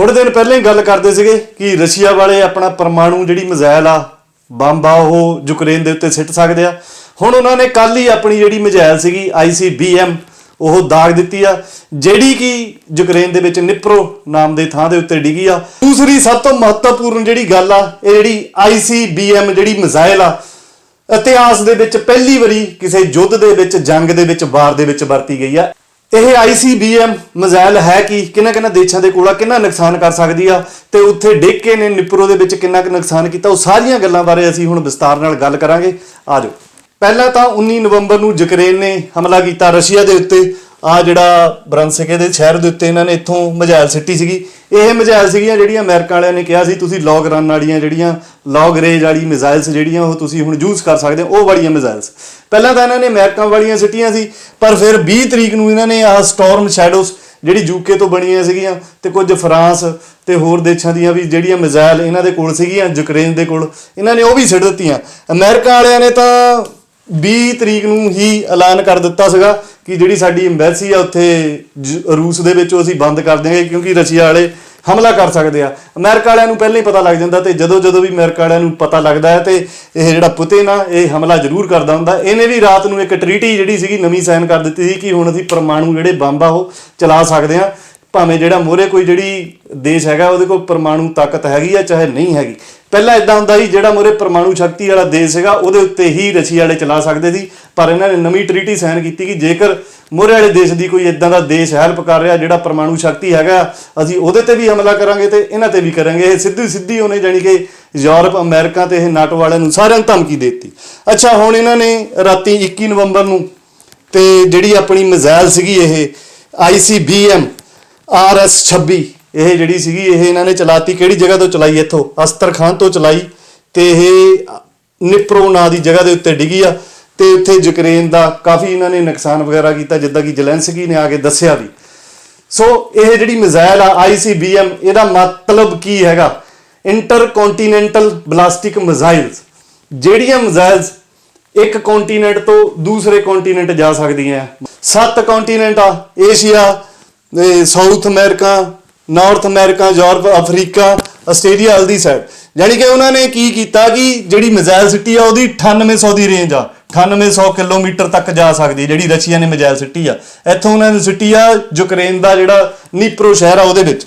ਥੋੜੇ ਦਿਨ ਪਹਿਲਾਂ ਹੀ ਗੱਲ ਕਰਦੇ ਸੀਗੇ ਕਿ ਰਸ਼ੀਆ ਵਾਲੇ ਆਪਣਾ ਪਰਮਾਣੂ ਜਿਹੜੀ ਮਿਜ਼ਾਈਲ ਆ, ਬੰਬ ਆ, ਉਹ ਯੂਕਰੇਨ ਦੇ ਉੱਤੇ ਸਿੱਟ ਸਕਦੇ ਆ। ਹੁਣ ਉਹਨਾਂ ਨੇ ਕੱਲ ਹੀ ਆਪਣੀ ਜਿਹੜੀ ਮਿਜ਼ਾਈਲ ਸੀਗੀ ਆਈਸੀਬੀਐਮ ਉਹ ਦਾਗ ਦਿੱਤੀ ਆ, ਜਿਹੜੀ ਕਿ ਯੂਕਰੇਨ ਦੇ ਵਿੱਚ ਨਿਪਰੋ ਨਾਮ ਦੇ ਥਾਂ ਦੇ ਉੱਤੇ ਡਿੱਗੀ ਆ। ਦੂਸਰੀ ਸਭ ਤੋਂ ਮਹੱਤਵਪੂਰਨ ਜਿਹੜੀ ਗੱਲ ਆ, ਇਹ ਜਿਹੜੀ ਆਈਸੀਬੀਐਮ ਜਿਹੜੀ ਮਿਜ਼ਾਈਲ ਆ, ਇਤਿਹਾਸ ਦੇ ਵਿੱਚ ਪਹਿਲੀ ਵਾਰੀ ਕਿਸੇ ਯੁੱਧ ਦੇ ਵਿੱਚ, ਜੰਗ ਦੇ ਵਿੱਚ, ਵਾਰ ਦੇ ਵਿੱਚ ਵਰਤੀ ਗਈ ਆ। ਇਹ ਆਈਸੀਬੀਐਮ ਮਿਜ਼ਾਈਲ ਹੈ ਕਿ? ਕਿੰਨਾ ਕਿੰਨਾ ਦੇਸ਼ਾਂ ਦੇ ਕੋਲ ਆ, ਕਿੰਨਾ ਨੁਕਸਾਨ ਕਰ ਸਕਦੀ ਆ? ਤੇ ਉੱਥੇ ਡਿੱਗ ਕੇ ਨੇ ਨਿਪਰੋ ਦੇ ਵਿੱਚ ਕਿੰਨਾ ਕੁ ਨੁਕਸਾਨ ਕੀਤਾ? ਉਹ ਸਾਰੀਆਂ ਗੱਲਾਂ ਬਾਰੇ ਅਸੀਂ ਹੁਣ ਵਿਸਤਾਰ ਨਾਲ ਗੱਲ ਕਰਾਂਗੇ। ਆਜੋ ਪਹਿਲਾਂ ਤਾਂ 19 ਨਵੰਬਰ ਨੂੰ ਯੂਕਰੇਨ ਨੇ ਹਮਲਾ ਕੀਤਾ ਰਸ਼ੀਆ ਦੇ ਉੱਤੇ। ਆ ਜਿਹੜਾ ਬ੍ਰਾਂਸਿਕੇ ਦੇ ਸ਼ਹਿਰ ਦੇ ਉੱਤੇ ਇਹਨਾਂ ਨੇ ਇੱਥੋਂ ਮਜ਼ਾਇਲ ਸਿੱਟੀ ਸੀਗੀ। ਇਹ ਮਜ਼ਾਇਲ ਸੀਗੀਆਂ ਜਿਹੜੀਆਂ ਅਮਰੀਕਾ ਵਾਲਿਆਂ ਨੇ ਕਿਹਾ ਸੀ, ਤੁਸੀਂ ਲੌਗ ਰਨ ਵਾਲੀਆਂ ਜਿਹੜੀਆਂ ਲੌਗ ਰੇਜ ਵਾਲੀ ਮਿਜ਼ਾਈਲਸ ਜਿਹੜੀਆਂ ਉਹ ਤੁਸੀਂ ਹੁਣ ਯੂਜ਼ ਕਰ ਸਕਦੇ ਹੋ, ਉਹ ਵਾਲੀਆਂ ਮਿਜ਼ਾਈਲਸ। ਪਹਿਲਾਂ ਤਾਂ ਇਹਨਾਂ ਨੇ ਅਮਰੀਕਾ ਵਾਲੀਆਂ ਸਿੱਟੀਆਂ ਸੀ, ਪਰ ਫਿਰ 20 ਤਰੀਕ ਨੂੰ ਇਹਨਾਂ ਨੇ ਆਹ ਸਟਾਰਮ ਸ਼ੈਡੋਸ ਜਿਹੜੀ ਯੂਕੇ ਤੋਂ ਬਣੀਆਂ ਸੀਗੀਆਂ ਤੇ ਕੁਝ ਫਰਾਂਸ ਤੇ ਹੋਰ ਦੇਸ਼ਾਂ ਦੀਆਂ ਵੀ ਜਿਹੜੀਆਂ ਮਿਜ਼ਾਈਲ ਇਹਨਾਂ ਦੇ ਕੋਲ ਸੀਗੀਆਂ, ਯੂਕਰੇਨ ਦੇ ਕੋਲ, ਇਹਨਾਂ ਨੇ ਉਹ ਵੀ ਸਿੱਟ ਦਿੱਤੀਆਂ। ਅਮਰੀਕਾ ਵਾਲਿਆਂ ਨੇ ਤਾਂ 20 ਤਰੀਕ ਨੂੰ ਹੀ ਐਲਾਨ ਕਰ ਦਿੱਤਾ ਸੀਗਾ ਕਿ ਜਿਹੜੀ ਸਾਡੀ ਐਮਬੈਸੀ ਆ ਉੱਥੇ ਜ- ਰੂਸ ਦੇ ਵਿੱਚ ਉਹ ਅਸੀਂ ਬੰਦ ਕਰ ਦਿਆਂਗੇ ਕਿਉਂਕਿ ਰਸ਼ੀਆ ਵਾਲੇ ਹਮਲਾ ਕਰ ਸਕਦੇ ਆ। ਅਮਰੀਕਾ ਵਾਲਿਆਂ ਨੂੰ ਪਹਿਲਾਂ ਹੀ ਪਤਾ ਲੱਗ ਜਾਂਦਾ ਤੇ ਜਦੋਂ ਜਦੋਂ ਵੀ ਅਮਰੀਕਾ ਵਾਲਿਆਂ ਨੂੰ ਪਤਾ ਲੱਗਦਾ ਹੈ ਤੇ ਇਹ ਜਿਹੜਾ ਪੁਤਿਨ ਆ, ਇਹ ਹਮਲਾ ਜ਼ਰੂਰ ਕਰਦਾ ਹੁੰਦਾ। ਇਹਨੇ ਵੀ ਰਾਤ ਨੂੰ ਇੱਕ ਟ੍ਰੀਟੀ ਜਿਹੜੀ ਸੀਗੀ ਨਵੀਂ ਸਾਈਨ ਕਰ ਦਿੱਤੀ ਸੀ ਕਿ ਹੁਣ ਅਸੀਂ ਪਰਮਾਣੂ ਜਿਹੜੇ ਬੰਬ ਆ ਉਹ ਚਲਾ ਸਕਦੇ ਆ। ਭਾਵੇਂ ਜਿਹੜਾ ਮੋਰੇ ਕੋਈ ਜਿਹੜੀ ਦੇਸ਼ ਹੈਗਾ ਉਹਦੇ ਕੋਲ ਪਰਮਾਣੂ ਤਾਕਤ ਹੈਗੀ ਆ, ਚਾਹੇ ਨਹੀਂ ਹੈਗੀ। ਪਹਿਲਾਂ ਇਦਾਂ ਹੁੰਦਾ ਸੀ, ਜਿਹੜਾ ਮੋਰੇ ਪਰਮਾਣੂ ਸ਼ਕਤੀ ਵਾਲਾ ਦੇਸ਼ ਹੈਗਾ ਉਹਦੇ ਉੱਤੇ ਹੀ ਰਸ਼ੀ ਵਾਲੇ ਚਲਾ ਸਕਦੇ ਸੀ। ਪਰ ਇਹਨਾਂ ਨੇ ਨਵੀਂ ਟ੍ਰੀਟੀ ਸਾਈਨ ਕੀਤੀ ਕਿ ਜੇਕਰ ਮੋਰੇ ਵਾਲੇ ਦੇਸ਼ ਦੀ ਕੋਈ ਇਦਾਂ ਦਾ ਦੇਸ਼ ਹੈਲਪ ਕਰ ਰਿਹਾ, ਜਿਹੜਾ ਪਰਮਾਣੂ ਸ਼ਕਤੀ ਹੈਗਾ, ਅਸੀਂ ਉਹਦੇ ਤੇ ਵੀ ਹਮਲਾ ਕਰਾਂਗੇ ਤੇ ਇਹਨਾਂ ਤੇ ਵੀ ਕਰਾਂਗੇ। ਇਹ ਸਿੱਧੀ ਸਿੱਧੀ ਉਹਨੇ ਜਾਣੀ ਕਿ ਯੂਰਪ, ਅਮਰੀਕਾ ਤੇ ਇਹ ਨਾਟੋ ਵਾਲਿਆਂ ਨੂੰ ਸਾਰਿਆਂ ਨੂੰ ਧਮਕੀ ਦੇ ਦਿੱਤੀ। ਅੱਛਾ, ਹੁਣ ਇਹਨਾਂ ਨੇ ਰਾਤੀ 21 ਨਵੰਬਰ ਨੂੰ ਤੇ ਜਿਹੜੀ ਆਪਣੀ ਮਿਜ਼ਾਈਲ ਸੀਗੀ ਇਹ ICBM RS 26 ਇਹ ਜਿਹੜੀ ਸੀਗੀ, ਇਹ ਇਹਨਾਂ ਨੇ ਚਲਾਤੀ। ਕਿਹੜੀ ਜਗ੍ਹਾ ਤੋਂ ਚਲਾਈ ਇੱਥੋਂ? ਅਸਤਰਖਾਨ ਤੋਂ ਚਲਾਈ ਤੇ ਇਹ ਨਿਪਰੋ ਨਾਂ ਦੀ ਜਗ੍ਹਾ ਦੇ ਉੱਤੇ ਡਿੱਗੀ ਆ ਤੇ ਉੱਥੇ ਯੂਕਰੇਨ ਦਾ ਕਾਫੀ ਇਹਨਾਂ ਨੇ ਨੁਕਸਾਨ ਵਗੈਰਾ ਕੀਤਾ, ਜਿੱਦਾਂ ਕਿ ਜ਼ੈਲੈਂਸਕੀ ਨੇ ਆ ਕੇ ਦੱਸਿਆ ਵੀ। ਸੋ ਇਹ ਜਿਹੜੀ ਮਿਜ਼ਾਈਲ ਆ ICBM ਇਹਦਾ ਮਤਲਬ ਕੀ ਹੈਗਾ? Inter intercontinental ballistic missiles. ਜਿਹੜੀਆਂ ਮਿਜ਼ਾਈਲਸ ਇੱਕ ਕੰਟੀਨੈਂਟ ਤੋਂ ਦੂਸਰੇ ਕੰਟੀਨੈਂਟ ਜਾ ਸਕਦੀਆਂ। ਸੱਤ ਕੰਟੀਨੈਂਟ ਆ, Asia South America North America Europe Africa Australia ਵਾਲੀ ਸਾਈਡ ਯਾਨੀ ਕਿ ਉਹਨਾਂ ਨੇ ਕੀ ਕੀਤਾ ਕਿ ਜਿਹੜੀ ਮਿਜ਼ਾਈਲ ਸਿੱਟੀ ਆ, ਉਹਦੀ 9800 ਦੀ ਰੇਂਜ ਆ। 9800 ਕਿਲੋਮੀਟਰ ਤੱਕ ਜਾ ਸਕਦੀ ਹੈ ਜਿਹੜੀ ਰਸ਼ੀਆ ਨੇ ਮਿਜ਼ਾਈਲ ਸਿੱਟੀ ਆ। ਇੱਥੋਂ ਉਹਨਾਂ ਨੇ ਸਿੱਟੀ ਆ ਯੂਕਰੇਨ ਦਾ ਜਿਹੜਾ ਨੀਪਰੋ ਸ਼ਹਿਰ ਆ, ਉਹਦੇ ਵਿੱਚ।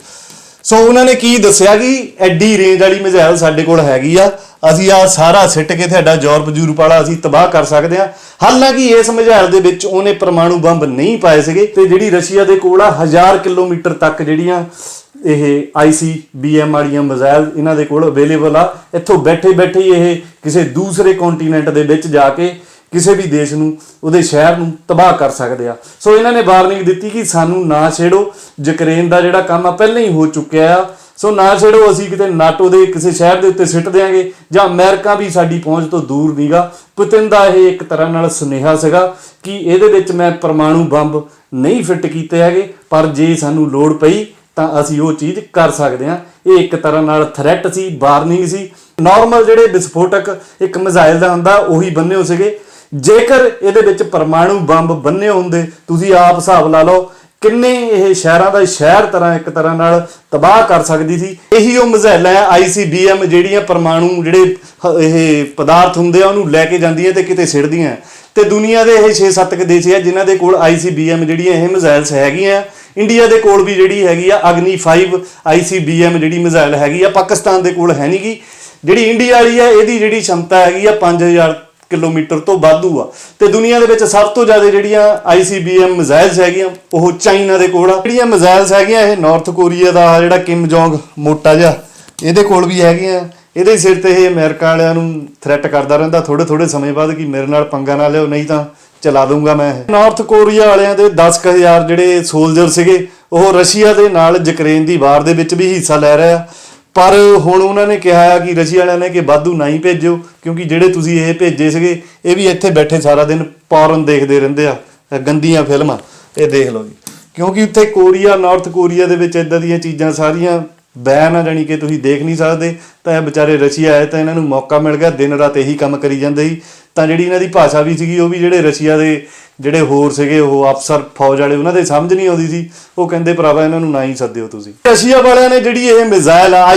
ਸੋ ਉਹਨਾਂ ਨੇ ਕੀ ਦੱਸਿਆ ਕਿ ਐਡੀ ਰੇਂਜ ਵਾਲੀ ਮਿਜ਼ਾਈਲ ਸਾਡੇ ਕੋਲ ਹੈਗੀ ਆ। ਅਸੀਂ ਆ ਸਾਰਾ ਸਿੱਟ ਕੇ ਤੁਹਾਡਾ ਯੂਰਪ ਯੂਰਪ ਵਾਲਾ ਅਸੀਂ ਤਬਾਹ ਕਰ ਸਕਦੇ ਆ। ਹਾਲਾਂਕਿ ਇਸ ਮਿਜ਼ਾਈਲ ਦੇ ਵਿੱਚ ਉਹਨੇ ਪਰਮਾਣੂ ਬੰਬ ਨਹੀਂ ਪਾਏ ਸੀਗੇ ਤੇ ਜਿਹੜੀ ਰਸ਼ੀਆ ਦੇ ਕੋਲ ਆ 1000 ਕਿਲੋਮੀਟਰ ਤੱਕ ਜਿਹੜੀਆਂ ਇਹ ICBM ਵਾਲੀਆਂ ਮਿਜ਼ਾਈਲ ਇਹਨਾਂ ਦੇ ਕੋਲ ਅਵੇਲੇਬਲ ਆ। ਇੱਥੋਂ ਬੈਠੇ ਬੈਠੇ ਹੀ ਇਹ ਕਿਸੇ ਦੂਸਰੇ ਕੰਟੀਨੈਂਟ ਦੇ ਵਿੱਚ ਜਾ ਕੇ ਕਿਸੇ ਵੀ ਦੇਸ਼ ਨੂੰ, ਉਹਦੇ ਸ਼ਹਿਰ ਨੂੰ ਤਬਾਹ ਕਰ ਸਕਦੇ ਆ। ਸੋ ਇਹਨਾਂ ਨੇ ਵਾਰਨਿੰਗ ਦਿੱਤੀ ਕਿ ਸਾਨੂੰ ਨਾ ਛੇੜੋ। ਯੂਕਰੇਨ ਦਾ ਜਿਹੜਾ ਕੰਮ ਆ, ਪਹਿਲਾਂ ਹੀ ਹੋ ਚੁੱਕਿਆ ਆ। ਸੋ ਨਾ ਛੇੜੋ, ਅਸੀਂ ਕਿਤੇ ਨਾਟੋ ਦੇ ਕਿਸੇ ਸ਼ਹਿਰ ਦੇ ਉੱਤੇ ਸਿੱਟ ਦਿਆਂਗੇ ਜਾਂ ਅਮਰੀਕਾ ਵੀ ਸਾਡੀ ਪਹੁੰਚ ਤੋਂ ਦੂਰ ਨਹੀਂਗਾ ਪੁਤਿਨ ਦਾ ਇਹ ਇੱਕ ਤਰ੍ਹਾਂ ਨਾਲ ਸੁਨੇਹਾ ਸੀਗਾ ਕਿ ਇਹਦੇ ਵਿੱਚ ਮੈਂ ਪਰਮਾਣੂ ਬੰਬ ਨਹੀਂ ਫਿੱਟ ਕੀਤੇ ਹੈਗੇ, ਪਰ ਜੇ ਸਾਨੂੰ ਲੋੜ ਪਈ ਤਾਂ ਅਸੀਂ ਉਹ ਚੀਜ਼ ਕਰ ਸਕਦੇ ਹਾਂ ਇਹ ਇੱਕ ਤਰ੍ਹਾਂ ਨਾਲ ਥ੍ਰੈਟ ਸੀ ਵਾਰਨਿੰਗ ਸੀ। ਨਾਰਮਲ ਜਿਹੜੇ ਵਿਸਫੋਟਕ ਇੱਕ ਮਿਜ਼ਾਈਲ ਦਾ ਹੁੰਦਾ, ਉਹੀ ਬੰਨੇ ਹੋ ਸੀਗੇ। ਜੇਕਰ ਇਹਦੇ ਵਿੱਚ ਪਰਮਾਣੂ ਬੰਬ ਬੰਨੇ ਹੁੰਦੇ, ਤੁਸੀਂ ਆਪ ਹਿਸਾਬ ਲਾ ਲਓ, ਕਿੰਨੇ ਇਹ ਸ਼ਹਿਰਾਂ ਦਾ ਸ਼ਹਿਰ ਤਰ੍ਹਾਂ ਇੱਕ ਤਰ੍ਹਾਂ ਨਾਲ ਤਬਾਹ ਕਰ ਸਕਦੀ ਸੀ। ਇਹੀ ਉਹ ਮਜ਼ਹਿਲਾ ਹੈ ਆਈਸੀਬੀਐਮ ਜਿਹੜੀਆਂ ਪਰਮਾਣੂ ਜਿਹੜੇ ਇਹ ਪਦਾਰਥ ਹੁੰਦੇ ਆ, ਉਹਨੂੰ ਲੈ ਕੇ ਜਾਂਦੀਆਂ ਤੇ ਕਿਤੇ ਸਿੜਦੀਆਂ। ਤੇ ਦੁਨੀਆ ਦੇ ਇਹ 6-7 ਕ ਦੇਸ਼ ਆ, ਜਿਨ੍ਹਾਂ ਦੇ ਕੋਲ ਆਈਸੀਬੀਐਮ ਜਿਹੜੀਆਂ ਇਹ ਮਜ਼ਾਇਲਸ ਹੈਗੀਆਂ। ਇੰਡੀਆ ਦੇ ਕੋਲ ਵੀ ਜਿਹੜੀ ਹੈਗੀ ਆ, ਅਗਨੀ 5 ਆਈਸੀਬੀਐਮ ਜਿਹੜੀ ਮਜ਼ਾਇਲ ਹੈਗੀ ਆ, ਪਾਕਿਸਤਾਨ ਦੇ ਕੋਲ ਹੈ ਨਹੀਂਗੀ ਜਿਹੜੀ ਇੰਡੀਆ ਵਾਲੀ ਆ, ਇਹਦੀ ਜਿਹੜੀ ਸ਼ਮਤਾ ਹੈਗੀ ਆ 5000 ਕਿਲੋਮੀਟਰ ਤੋਂ ਵਾਧੂ ਆ। ਤੇ ਦੁਨੀਆ ਦੇ ਵਿੱਚ ਸਭ ਤੋਂ ਜ਼ਿਆਦਾ ਜਿਹੜੀਆਂ ICBM ਮਿਜ਼ਾਈਲਸ ਹੈਗੀਆਂ, ਉਹ ਚਾਈਨਾ ਦੇ ਕੋਲ ਆ। ਜਿਹੜੀਆਂ ਮਿਜ਼ਾਈਲਸ ਹੈਗੀਆਂ, ਇਹ ਨਾਰਥ ਕੋਰੀਆ ਦਾ ਜਿਹੜਾ ਕਿਮ ਜੋਂਗ ਮੋਟਾ ਜਿਹਾ, ਇਹਦੇ ਕੋਲ ਵੀ ਹੈਗੀਆਂ। ਇਹਦੇ ਸਿਰ ਤੇ ਇਹ ਅਮਰੀਕਾ ਵਾਲਿਆਂ ਨੂੰ ਥ੍ਰੈਟ ਕਰਦਾ ਰਹਿੰਦਾ ਥੋੜੇ ਥੋੜੇ ਸਮੇਂ ਬਾਅਦ ਕਿ ਮੇਰੇ ਨਾਲ ਪੰਗਾ ਨਾ ਲਿਓ, ਨਹੀਂ ਤਾਂ ਚਲਾ ਦੂੰਗਾ ਮੈਂ ਇਹ। ਨਾਰਥ ਕੋਰੀਆ ਵਾਲਿਆਂ ਦੇ 10000 ਜਿਹੜੇ ਸੋਲਜਰ ਸੀਗੇ, ਉਹ ਰਸ਼ੀਆ ਦੇ ਨਾਲ ਯੂਕਰੇਨ ਦੀ ਵਾਰ ਦੇ ਵਿੱਚ ਵੀ ਹਿੱਸਾ ਲੈ ਰਹੇ ਆ। ਪਰ ਹੁਣ ਉਹਨਾਂ ਨੇ ਕਿਹਾ ਆ ਕਿ ਰਸ਼ੀਆ ਵਾਲਿਆਂ ਨੇ ਕਿ ਵਾਧੂ ਨਾ ਹੀ ਭੇਜਿਓ, ਕਿਉਂਕਿ ਜਿਹੜੇ ਤੁਸੀਂ ਇਹ ਭੇਜੇ ਸੀਗੇ, ਇਹ ਵੀ ਇੱਥੇ ਬੈਠੇ ਸਾਰਾ ਦਿਨ ਪੌਰਨ ਦੇਖਦੇ ਰਹਿੰਦੇ ਆ ਗੰਦੀਆਂ ਫਿਲਮਾਂ, ਇਹ ਦੇਖ ਲਓ ਜੀ। ਕਿਉਂਕਿ ਉੱਥੇ ਕੋਰੀਆ ਨਾਰਥ ਕੋਰੀਆ ਦੇ ਵਿੱਚ ਇਦਾਂ ਦੀਆਂ ਚੀਜ਼ਾਂ ਸਾਰੀਆਂ ਬੈਨ ਆ, ਜਾਣੀ ਕਿ ਤੁਸੀਂ ਦੇਖ ਨਹੀਂ ਸਕਦੇ, ਤਾਂ ਇਹ ਵਿਚਾਰੇ ਰਸ਼ੀਆ ਆਏ ਤਾਂ ਇਹਨਾਂ ਨੂੰ ਮੌਕਾ ਮਿਲ ਗਿਆ, ਦਿਨ ਰਾਤ ਇਹੀ ਕੰਮ ਕਰੀ ਜਾਂਦੇ ਸੀ। ਤਾਂ ਜਿਹੜੀ ਇਹਨਾਂ ਦੀ ਭਾਸ਼ਾ ਵੀ ਸੀਗੀ, ਉਹ ਵੀ ਜਿਹੜੇ ਰਸ਼ੀਆ ਦੇ ਜਿਹੜੇ ਹੋਰ ਸੀਗੇ, ਉਹ ਅਫਸਰ ਫੌਜ ਵਾਲੇ, ਉਹਨਾਂ ਦੇ ਸਮਝ ਨਹੀਂ ਆਉਂਦੀ ਸੀ। ਉਹ ਕਹਿੰਦੇ, ਭਰਾਵਾ, ਇਹਨਾਂ ਨੂੰ ਨਾ ਹੀ ਸੱਦਿਓ ਤੁਸੀਂ। ਰਸ਼ੀਆ ਵਾਲਿਆਂ ਨੇ ਜਿਹੜੀ ਇਹ ਮਿਜ਼ਾਈਲ ਆ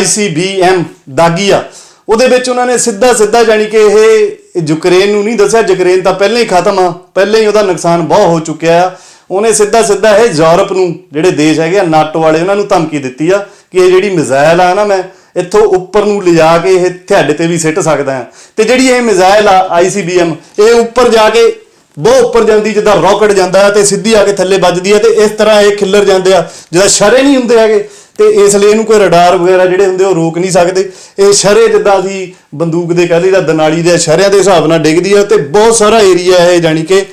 ਦਾਗੀ ਆ ਉਹਦੇ ਵਿੱਚ ਉਹਨਾਂ ਨੇ ਸਿੱਧਾ ਸਿੱਧਾ ਜਾਣੀ ਕਿ ਇਹ ਯੂਕਰੇਨ ਨੂੰ ਨਹੀਂ ਦੱਸਿਆ। ਯੂਕਰੇਨ ਤਾਂ ਪਹਿਲਾਂ ਹੀ ਖਤਮ ਆ। ਪਹਿਲਾਂ ਹੀ ਉਹਦਾ ਨੁਕਸਾਨ ਬਹੁਤ ਹੋ ਚੁੱਕਿਆ ਆ। ਉਹਨੇ ਸਿੱਧਾ ਸਿੱਧਾ ਇਹ ਯੂਰਪ ਨੂੰ, ਜਿਹੜੇ ਦੇਸ਼ ਹੈਗੇ ਆ, ਨਾਟੋ ਵਾਲੇ, ਉਹਨਾਂ ਨੂੰ ਧਮਕੀ ਦਿੱਤੀ ਆ ਕਿ ਇਹ ਜਿਹੜੀ ਮਿਜ਼ਾਈਲ ਆ ਨਾ ਮੈਂ ਇੱਥੋਂ ਉੱਪਰ ਨੂੰ ਲਿਜਾ ਕੇ ਇਹ ਤੁਹਾਡੇ ਤੇ ਵੀ ਸਿੱਟ ਸਕਦਾ ਹਾਂ। ਤੇ ਜਿਹੜੀ ਇਹ ਮਿਜ਼ਾਈਲ ਆ ICBM ਇਹ ਉੱਪਰ ਜਾ ਕੇ ਬਹੁਤ ਉੱਪਰ ਜਾਂਦੀ, ਜਿੱਦਾਂ ਰਾਕਟ ਜਾਂਦਾ ਹੈ ਤੇ ਸਿੱਧੀ ਆ ਕੇ ਥੱਲੇ ਵੱਜਦੀ ਹੈ ਤੇ ਇਸ ਤਰ੍ਹਾਂ ਇਹ ਖਿੱਲਰ ਜਾਂਦੇ ਆ, ਜਿੱਦਾਂ ਸ਼ਰੇ ਨਹੀਂ ਹੁੰਦੇ ਹੈਗੇ। ਤੇ ਇਸ ਲਈ ਇਹਨੂੰ ਕੋਈ ਰਡਾਰ ਵਗੈਰਾ ਜਿਹੜੇ ਹੁੰਦੇ ਉਹ ਰੋਕ ਨਹੀਂ ਸਕਦੇ। ਇਹ ਸ਼ਰੇ ਜਿੱਦਾਂ ਅਸੀਂ ਬੰਦੂਕ ਦੇ ਕਹਿ ਲਈਦਾ ਦਨਾਲੀ ਦੇ ਸ਼ਰਿਆਂ ਦੇ ਹਿਸਾਬ ਨਾਲ ਡਿੱਗਦੀ ਆ ਤੇ ਬਹੁਤ ਸਾਰਾ ਏਰੀਆ ਇਹ ਜਾਣੀ ਕਿ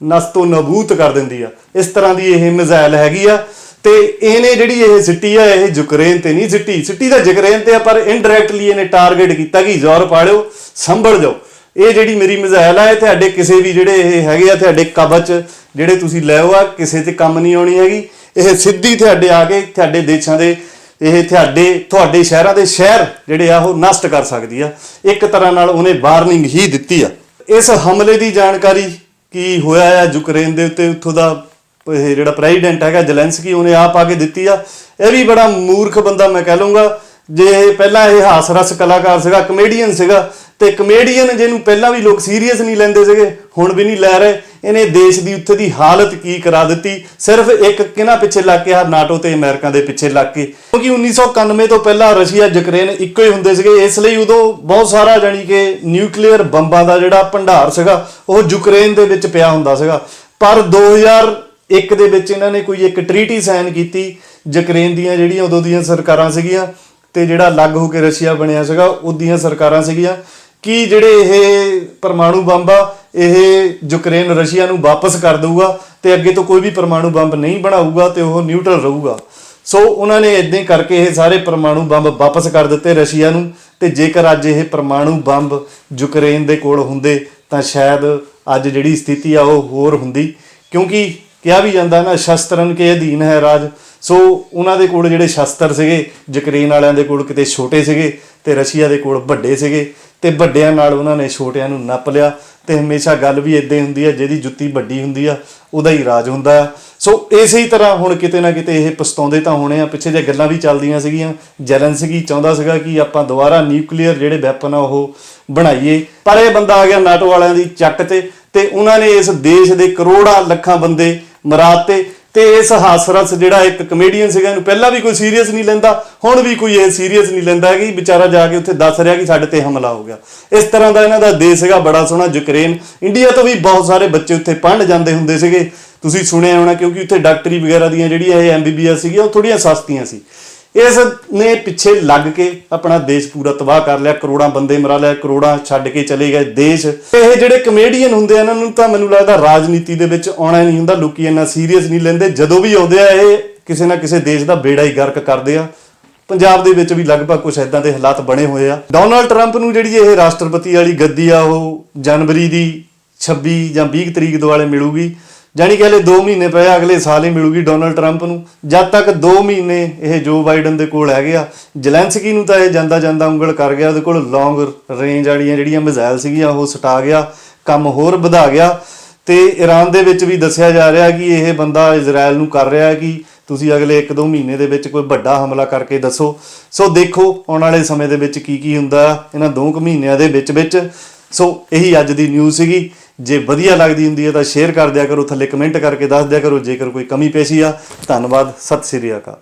ਨਸਤੋ ਨਬੂਤ ਕਰ ਦਿੰਦੀ ਆ। ਇਸ ਤਰ੍ਹਾਂ ਦੀ ਇਹ ਮਿਜ਼ਾਈਲ ਹੈਗੀ ਆ। ਤੇ ਇਹਨੇ ਜਿਹੜੀ ਇਹ ਸਿੱਟੀ ਆ, ਇਹ ਯੂਕਰੇਨ ਤੇ ਨਹੀਂ ਸਿੱਟੀ। ਸਿੱਟੀ ਤਾਂ ਯੂਕਰੇਨ ਤੇ ਆ, ਪਰ ਇਨਡਾਇਰੈਕਟਲੀ ਇਹਨੇ ਟਾਰਗੇਟ ਕੀਤਾ ਕਿ ਯੂਰਪ ਵਾਲਿਓ ਸੰਭਲ ਜਾਓ। ਇਹ ਜਿਹੜੀ ਮੇਰੀ ਮਿਜ਼ਾਇਲ ਆ, ਇਹ ਤੁਹਾਡੇ ਕਿਸੇ ਵੀ ਜਿਹੜੇ ਇਹ ਹੈਗੇ ਆ, ਤੁਹਾਡੇ ਕਵਚ ਜਿਹੜੇ ਤੁਸੀਂ ਲੈਓ ਆ, ਕਿਸੇ ਤੇ ਕੰਮ ਨਹੀਂ ਆਉਣੀ ਹੈਗੀ। ਇਹ ਸਿੱਧੀ ਤੁਹਾਡੇ ਆ ਕੇ ਤੁਹਾਡੇ ਦੇਸ਼ਾਂ ਦੇ, ਇਹ ਤੁਹਾਡੇ ਤੁਹਾਡੇ ਸ਼ਹਿਰਾਂ ਦੇ ਸ਼ਹਿਰ ਜਿਹੜੇ ਆ, ਉਹ ਨਸ਼ਟ ਕਰ ਸਕਦੀ ਆ। ਇੱਕ ਤਰ੍ਹਾਂ ਨਾਲ ਉਹਨੇ ਵਾਰਨਿੰਗ ਹੀ ਦਿੱਤੀ ਆ। ਇਸ ਹਮਲੇ ਦੀ ਜਾਣਕਾਰੀ ਕੀ ਹੋਇਆ ਆ ਯੂਕਰੇਨ ਦੇ ਉੱਤੇ, ਉੱਥੋਂ ਦਾ ਇਹ ਜਿਹੜਾ ਪ੍ਰੈਜ਼ੀਡੈਂਟ ਹੈਗਾ ਜ਼ੈਲੈਂਸਕੀ ਉਹਨੇ ਆਪ ਆ ਕੇ ਦਿੱਤੀ ਆ। ਇਹ ਵੀ ਬੜਾ ਮੂਰਖ ਬੰਦਾ ਮੈਂ ਕਹਿ ਲੂੰਗਾ ਜੇ ਇਹ ਪਹਿਲਾਂ ਇਹ ਹਾਸਰਸ ਕਲਾਕਾਰ ਸੀਗਾ ਕਮੇਡੀਅਨ ਸੀਗਾ, ਤੇ ਕਮੇਡੀਅਨ ਜਿਹਨੂੰ ਪਹਿਲਾਂ ਵੀ ਲੋਕ ਸੀਰੀਅਸ ਨਹੀਂ ਲੈਂਦੇ ਸੀਗੇ, ਹੁਣ ਵੀ ਨਹੀਂ ਲੈ ਰਹੇ। ਇਹਨੇ ਦੇਸ਼ ਦੀ ਉੱਥੇ ਦੀ ਹਾਲਤ ਕੀ ਕਰਾ ਦਿੱਤੀ? ਸਿਰਫ ਇੱਕ ਕਿਹਨਾਂ ਪਿੱਛੇ ਲੱਗ ਕੇ? ਆ ਨਾਟੋ ਤੇ ਅਮਰੀਕਾ ਦੇ ਪਿੱਛੇ ਲੱਗ ਕੇ। ਕਿਉਂਕਿ 1991 ਤੋਂ ਪਹਿਲਾਂ ਰਸ਼ੀਆ, ਯੂਕਰੇਨ ਇੱਕੋ ਹੀ ਹੁੰਦੇ ਸੀਗੇ। ਇਸ ਲਈ ਉਦੋਂ ਬਹੁਤ ਸਾਰਾ ਜਾਨੀ ਕਿ ਨਿਊਕਲੀਅਰ ਬੰਬਾਂ ਦਾ ਜਿਹੜਾ ਭੰਡਾਰ ਸੀਗਾ, ਉਹ ਯੂਕਰੇਨ ਦੇ ਵਿੱਚ ਪਿਆ ਹੁੰਦਾ ਸੀਗਾ। ਪਰ ਇੱਕ ਦੇ ਵਿੱਚ ਇਹਨਾਂ ਨੇ ਕੋਈ ਇੱਕ ਟ੍ਰੀਟੀ ਸਾਈਨ ਕੀਤੀ, ਯੂਕਰੇਨ ਦੀਆਂ ਜਿਹੜੀਆਂ ਉਦੋਂ ਦੀਆਂ ਸਰਕਾਰਾਂ ਸੀਗੀਆਂ ਤੇ ਜਿਹੜਾ ਅਲੱਗ ਹੋ ਕੇ ਰਸ਼ੀਆ ਬਣਿਆ ਸੀਗਾ, ਉਹਦੀਆਂ ਸਰਕਾਰਾਂ ਸੀਗੀਆਂ। ਕਿ ਜਿਹੜੇ ਇਹ ਪਰਮਾਣੂ ਬੰਬ ਆ, ਇਹ ਯੂਕਰੇਨ ਰਸ਼ੀਆ ਨੂੰ ਵਾਪਸ ਕਰ ਦੇਊਗਾ ਤੇ ਅੱਗੇ ਤੋਂ ਕੋਈ ਵੀ ਪਰਮਾਣੂ ਬੰਬ ਨਹੀਂ ਬਣਾਊਗਾ ਤੇ ਉਹ ਨਿਊਟਰਲ ਰਹੂਗਾ? ਸੋ ਉਹਨਾਂ ਨੇ ਇਦਾਂ ਕਰਕੇ ਇਹ ਸਾਰੇ ਪਰਮਾਣੂ ਬੰਬ ਵਾਪਸ ਕਰ ਦਿੱਤੇ ਰਸ਼ੀਆ ਨੂੰ ਤੇ ਜੇਕਰ ਅੱਜ ਇਹ ਪਰਮਾਣੂ ਬੰਬ ਯੂਕਰੇਨ ਦੇ ਕੋਲ ਹੁੰਦੇ ਤਾਂ ਸ਼ਾਇਦ ਅੱਜ ਜਿਹੜੀ ਸਥਿਤੀ ਆ ਉਹ ਹੋਰ ਹੁੰਦੀ। ਕਿਉਂਕਿ ਕਿਹਾ ਵੀ ਜਾਂਦਾ ਨਾ, ਸ਼ਸਤਰਨ ਕੇ ਅਧੀਨ ਹੈ ਰਾਜ। ਸੋ ਉਹਨਾਂ ਦੇ ਕੋਲ ਜਿਹੜੇ ਸ਼ਸਤਰ ਸੀਗੇ, ਯੂਕਰੇਨ ਵਾਲਿਆਂ ਦੇ ਕੋਲ ਕਿਤੇ ਛੋਟੇ ਸੀਗੇ ਤੇ ਰਸ਼ੀਆ ਦੇ ਕੋਲ ਵੱਡੇ ਸੀਗੇ, ਤੇ ਵੱਡਿਆਂ ਨਾਲ ਉਹਨਾਂ ਨੇ ਛੋਟਿਆਂ ਨੂੰ ਨੱਪ ਲਿਆ ਤੇ ਹਮੇਸ਼ਾ ਗੱਲ ਵੀ ਇਦਾਂ ਹੁੰਦੀ ਆ ਜਿਹਦੀ ਜੁੱਤੀ ਵੱਡੀ ਹੁੰਦੀ ਆ, ਉਹਦਾ ਹੀ ਰਾਜ ਹੁੰਦਾ ਆ। ਸੋ ਇਸੇ ਹੀ ਤਰ੍ਹਾਂ ਹੁਣ ਕਿਤੇ ਨਾ ਕਿਤੇ ਇਹ ਪਛਤਾਉਂਦੇ ਤਾਂ ਹੋਣੇ ਆ, ਪਿੱਛੇ ਜੇ ਗੱਲਾਂ ਵੀ ਚੱਲਦੀਆਂ ਸੀਗੀਆਂ। ਜੈਲੈਂਸਕੀ ਚਾਹੁੰਦਾ ਸੀਗਾ ਕਿ ਆਪਾਂ ਦੁਬਾਰਾ ਨਿਊਕਲੀਅਰ ਜਿਹੜੇ ਵੈਪਨ ਆ ਉਹ ਬਣਾਈਏ। ਪਰ ਇਹ ਬੰਦਾ ਆ ਗਿਆ ਨਾਟੋ ਵਾਲਿਆਂ ਦੀ ਚੱਕ ਤੇ ਤੇ ਉਹਨਾਂ ਨੇ ਇਸ ਦੇਸ਼ ਦੇ ਕਰੋੜਾਂ ਲੱਖਾਂ ਬੰਦੇ ਮਰਾਤੇ ਤੇ ਇਸ ਹਾਸਰਸ ਜਿਹੜਾ ਇੱਕ ਕਮੇਡੀਅਨ ਸੀਗਾ, ਇਹਨੂੰ ਪਹਿਲਾਂ ਵੀ ਕੋਈ ਸੀਰੀਅਸ ਨਹੀਂ ਲੈਂਦਾ, ਹੁਣ ਵੀ ਕੋਈ ਇਹ ਸੀਰੀਅਸ ਨਹੀਂ ਲੈਂਦਾ ਕਿ ਵਿਚਾਰਾ ਜਾ ਕੇ ਉੱਥੇ ਦੱਸ ਰਿਹਾ ਕਿ ਸਾਡੇ ਤੇ ਹਮਲਾ ਹੋ ਗਿਆ। ਇਸ ਤਰ੍ਹਾਂ ਦਾ ਇਹਨਾਂ ਦਾ ਦੇਸ਼ ਸੀਗਾ, ਬੜਾ ਸੋਹਣਾ, ਯੂਕਰੇਨ। ਇੰਡੀਆ ਤੋਂ ਵੀ ਬਹੁਤ ਸਾਰੇ ਬੱਚੇ ਉੱਥੇ ਪੜ੍ਹਨ ਜਾਂਦੇ ਹੁੰਦੇ ਸੀਗੇ। ਤੁਸੀਂ ਸੁਣਿਆ ਹੋਣਾ, ਕਿਉਂਕਿ ਉੱਥੇ ਡਾਕਟਰੀ ਵਗੈਰਾ ਦੀਆਂ ਜਿਹੜੀਆਂ ਇਹ ਐਮਬੀਬੀਐਸ ਸੀਗੀਆਂ, ਉਹ ਥੋੜੀਆਂ ਸਸਤੀਆਂ ਸੀ। ਇਸ ਨੇ ਪਿੱਛੇ ਲੱਗ ਕੇ ਆਪਣਾ ਦੇਸ਼ ਪੂਰਾ ਤਬਾਹ ਕਰ ਲਿਆ, ਕਰੋੜਾਂ ਬੰਦੇ ਮਰਾ ਲਿਆ ਕਰੋੜਾਂ ਛੱਡ ਕੇ ਚਲੇ ਗਏ ਦੇਸ਼। ਇਹ ਜਿਹੜੇ ਕਮੇਡੀਅਨ ਹੁੰਦੇ ਆ, ਇਹਨਾਂ ਨੂੰ ਤਾਂ ਮੈਨੂੰ ਲੱਗਦਾ ਰਾਜਨੀਤੀ ਦੇ ਵਿੱਚ ਆਉਣਾ ਨਹੀਂ ਹੁੰਦਾ, ਲੋਕੀ ਇੰਨਾ ਸੀਰੀਅਸ ਨਹੀਂ ਲੈਂਦੇ। ਜਦੋਂ ਵੀ ਆਉਂਦੇ ਆ, ਇਹ ਕਿਸੇ ਨਾ ਕਿਸੇ ਦੇਸ਼ ਦਾ ਬੇੜਾ ਹੀ ਗਰਕ ਕਰਦੇ ਆ। ਪੰਜਾਬ ਦੇ ਵਿੱਚ ਵੀ ਲਗਭਗ ਕੁਝ ਐਦਾਂ ਦੇ ਹਾਲਾਤ ਬਣੇ ਹੋਏ ਆ। ਡੋਨਲਡ ਟਰੰਪ ਨੂੰ ਜਿਹੜੀ ਇਹ ਰਾਸ਼ਟਰਪਤੀ ਵਾਲੀ ਗੱਦੀ ਆ, ਉਹ ਜਨਵਰੀ ਦੀ 26 ਜਾਂ 20 ਤਰੀਕ ਦੁਆਲੇ ਮਿਲੂਗੀ। ਜਾਨੀ ਕਿ ਹਲੇ 2 ਮਹੀਨੇ ਪਏ ਅਗਲੇ ਸਾਲ ਹੀ ਮਿਲੂਗੀ ਡੋਨਲਡ ਟਰੰਪ ਨੂੰ। ਜਦ ਤੱਕ 2 ਮਹੀਨੇ ਇਹ ਜੋ ਬਾਈਡਨ ਦੇ ਕੋਲ ਹੈਗੇ ਆ, ਜਲੈਂਸਕੀ ਨੂੰ ਤਾਂ ਇਹ ਜਾਂਦਾ ਜਾਂਦਾ ਉਂਗਲ ਕਰ ਗਿਆ, ਉਹਦੇ ਕੋਲ ਲੌਂਗ ਰੇਂਜ ਵਾਲੀਆਂ ਜਿਹੜੀਆਂ ਮਿਜ਼ਾਈਲ ਸੀਗੀਆਂ, ਉਹ ਸਟਾ ਗਿਆ, ਕੰਮ ਹੋਰ ਵਧਾ ਗਿਆ। ਤੇ ਈਰਾਨ ਦੇ ਵਿੱਚ ਵੀ ਦੱਸਿਆ ਜਾ ਰਿਹਾ ਕਿ ਇਹ ਬੰਦਾ ਇਜ਼ਰਾਈਲ ਨੂੰ ਕਰ ਰਿਹਾ ਕਿ ਤੁਸੀਂ ਅਗਲੇ 1-2 ਮਹੀਨੇ ਦੇ ਵਿੱਚ ਕੋਈ ਵੱਡਾ ਹਮਲਾ ਕਰਕੇ ਦੱਸੋ। ਸੋ ਦੇਖੋ ਆਉਣ ਵਾਲੇ ਸਮੇਂ ਦੇ ਵਿੱਚ ਕੀ ਕੀ ਹੁੰਦਾ, ਇਹਨਾਂ 2 ਕੁ ਮਹੀਨਿਆਂ ਦੇ ਵਿੱਚ ਵਿੱਚ। ਸੋ ਇਹੀ ਅੱਜ ਦੀ ਨਿਊਜ਼ ਸੀਗੀ। ਜੇ ਵਧੀਆ ਲੱਗਦੀ ਹੁੰਦੀ ਹੈ ਤਾਂ ਸ਼ੇਅਰ ਕਰ ਦਿਆ ਕਰੋ, ਥੱਲੇ ਕਮੈਂਟ ਕਰਕੇ ਦੱਸ ਦਿਆ ਕਰੋ, ਜੇਕਰ ਕੋਈ ਕਮੀ ਪੇਸ਼ੀ ਆ, ਧੰਨਵਾਦ, ਸਤਿ ਸ੍ਰੀ ਅਕਾਲ।